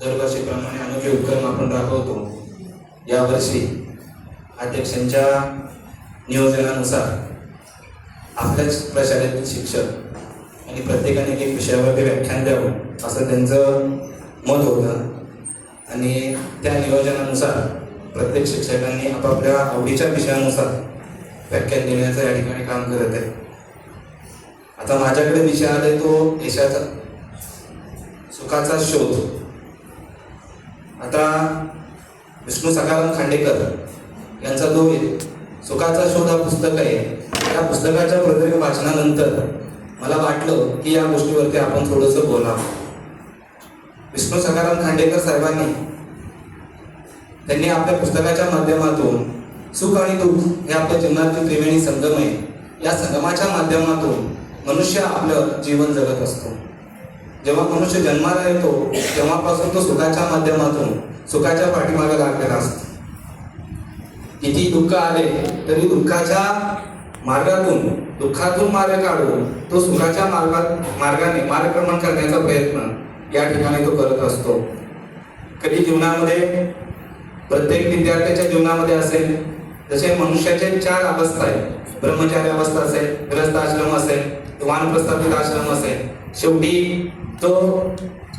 दरवर्षीप्रमाणे अनोखे उपक्रम आपण राबवतो. यावर्षी अध्यक्षांच्या नियोजनानुसार आपल्याच प्रशालेतील शिक्षक आणि प्रत्येकाने एक विषयावरती व्याख्यान द्यावं असं त्यांचं मत होतं. आणि त्या नियोजनानुसार प्रत्येक शिक्षकांनी आपापल्या आवडीच्या विषयानुसार व्याख्यान देण्याचं या ठिकाणी काम करत आहे. आता माझ्याकडे विषय आलाय तो यशाचा. सुखाचा शोध. आता विष्णू सखाराम खांडेकर यांचा जो सुखाचा शोध हा पुस्तक आहे या पुस्तकाच्या प्रत्येक वाचनानंतर मला वाटलं की या गोष्टीवरती आपण थोडंसं बोलावं. विष्णू सखाराम खांडेकर साहेबांनी त्यांनी आपल्या पुस्तकाच्या माध्यमातून सुख आणि दुःख हे आपल्या जीवनातील त्रिवेणी संगम आहे. या संगमाच्या माध्यमातून मनुष्य आपलं जीवन जगत असतो. जेव्हा मनुष्य जन्माला येतो तेव्हापासून तो सुखाच्या माध्यमातून सुखाच्या पाठीमागे लागलेला असतो. किती दुःख आले तरी दुःखाच्या मार्गातून दुःखातून मार्ग काढून तो सुखाच्या मार्गात मार्गाने मार्गक्रमण करण्याचा प्रयत्न या ठिकाणी तो करत असतो. कधी जीवनामध्ये प्रत्येक विद्यार्थ्याच्या जीवनामध्ये असेल जसे मनुष्याचे चार अवस्था आहेत ब्रह्मचारी अवस्था असेल ग्रस्त आश्रम असेल वानप्रस्थापित आश्रम असेल शेवटी तो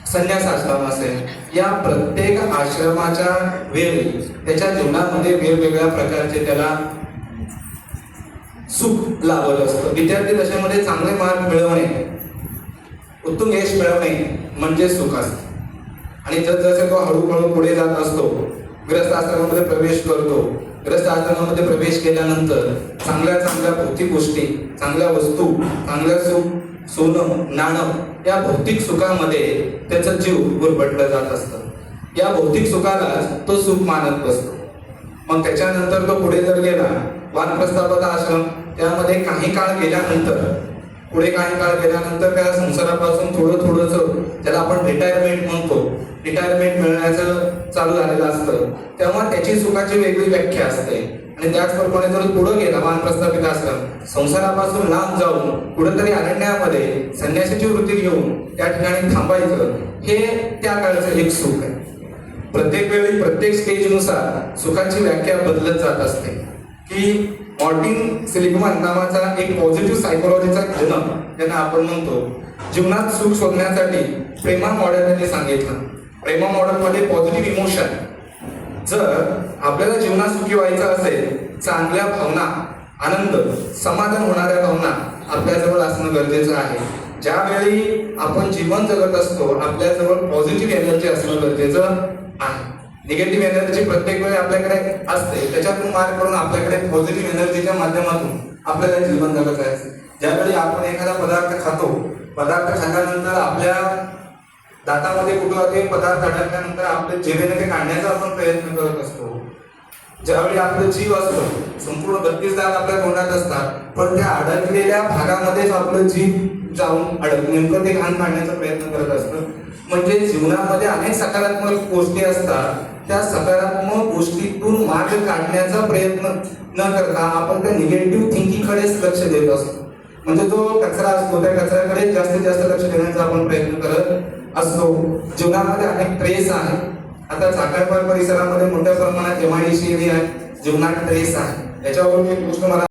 संन्यास आश्रम असेल. या प्रत्येक आश्रमाच्या वेळी त्याच्या जीवनामध्ये वेगवेगळ्या प्रकारचे त्याला सुख लाभत असतं. विद्यार्थी दशेमध्ये चांगले मार्क मिळवणे उत्तम यश मिळवणे म्हणजे सुख असते. आणि जसजसे तो हळूहळू पुढे जात असतो ग्रस्त आश्रमामध्ये प्रवेश करतो ग्रस्त आश्रमामध्ये प्रवेश केल्यानंतर चांगल्या चांगल्या भौतिक गोष्टी चांगल्या वस्तू चांगल्या सुख सोनं नाणं या भौतिक सुखामध्ये त्याचा जीव गुरबटला जात असतं. या भौतिक सुखालाच तो सुख मानत बसतो. मग त्याच्यानंतर तो पुढे जर गेला वानप्रस्थापक आश्रम त्यामध्ये काही काळ गेल्यानंतर पुढे काही काळ गेल्यानंतर त्या संसारापासून थोडं थोडंसं त्याला आपण रिटायरमेंट म्हणतो रिटायरमेंट मिळण्याचं चालू झालेलं असतं. तेव्हा त्याची सुखाची वेगळी व्याख्या असते. आणि त्याचप्रमाणे जर पुढे गेला वानप्रस्थापित आश्रम संसारापासून लांब जाऊन कुठेतरी अरण्यामध्ये संन्यासाची वृत्ती घेऊन त्या ठिकाणी थांबायचं हे त्या काळचं एक सुख आहे. प्रत्येक वेळी प्रत्येक स्टेजनुसार सुखाची व्याख्या बदलत जात असते. की मॉर्टिन सिलिग्मन नावाचा एक पॉझिटिव्ह सायकोलॉजीचा घटना ज्यांना आपण म्हणतो. जीवनात सुख शोधण्यासाठी प्रेमा मॉडेल त्यांनी सांगितलं. प्रेमा मॉडेलमध्ये पॉझिटिव्ह इमोशन जर आपल्याला जीवनात सुखी व्हायचं असेल चांगल्या भावना आनंद समाधान होणाऱ्या भावना आपल्याजवळ असणं गरजेचं आहे. ज्यावेळी आपण जीवन जगत असतो आपल्याजवळ पॉझिटिव्ह एनर्जी असणं गरजेचं आहे. निगेटिव्ह एनर्जी प्रत्येक वेळी आपल्याकडे असते. त्याच्यातून मार्ग करून आपल्याकडे पॉझिटिव्ह एनर्जीच्या माध्यमातून आपल्याला जीवन जगत आहे ज्यावेळी आपण एखादा पदार्थ खातो पदार्थ खाल्ल्यानंतर आपल्या दातामध्ये कुठं ते पदार्थ अडकल्यानंतर आपल्या जिभेने ते काढण्याचा आपण प्रयत्न करत असतो. ज्यावेळी आपलं जीव असतो संपूर्ण बत्तीस दात आपल्या तोंडात असतात पण त्या अडकलेल्या भागामध्येच आपलं जीव जाऊन अडक नेमकं ते घाण काढण्याचा प्रयत्न करत असतं. म्हणजे जीवनामध्ये अनेक सकारात्मक गोष्टी असतात त्या सकारात्मक गोष्टीतून मार्ग काढण्याचा प्रयत्न न करता आपण त्या निगेटिव्ह थिंकिंगकडेच लक्ष देत असतो. म्हणजे जो कचरा असतो त्या कचऱ्याकडे जास्तीत जास्त लक्ष देण्याचा आपण प्रयत्न करत असतो. जीवनामध्ये अनेक ट्रेस आहे आता चाकणपार परिसरामध्ये मोठ्या प्रमाणात एमआयडीसी आहे जीवनात ट्रेस आहे याच्यावरून एक गोष्ट मला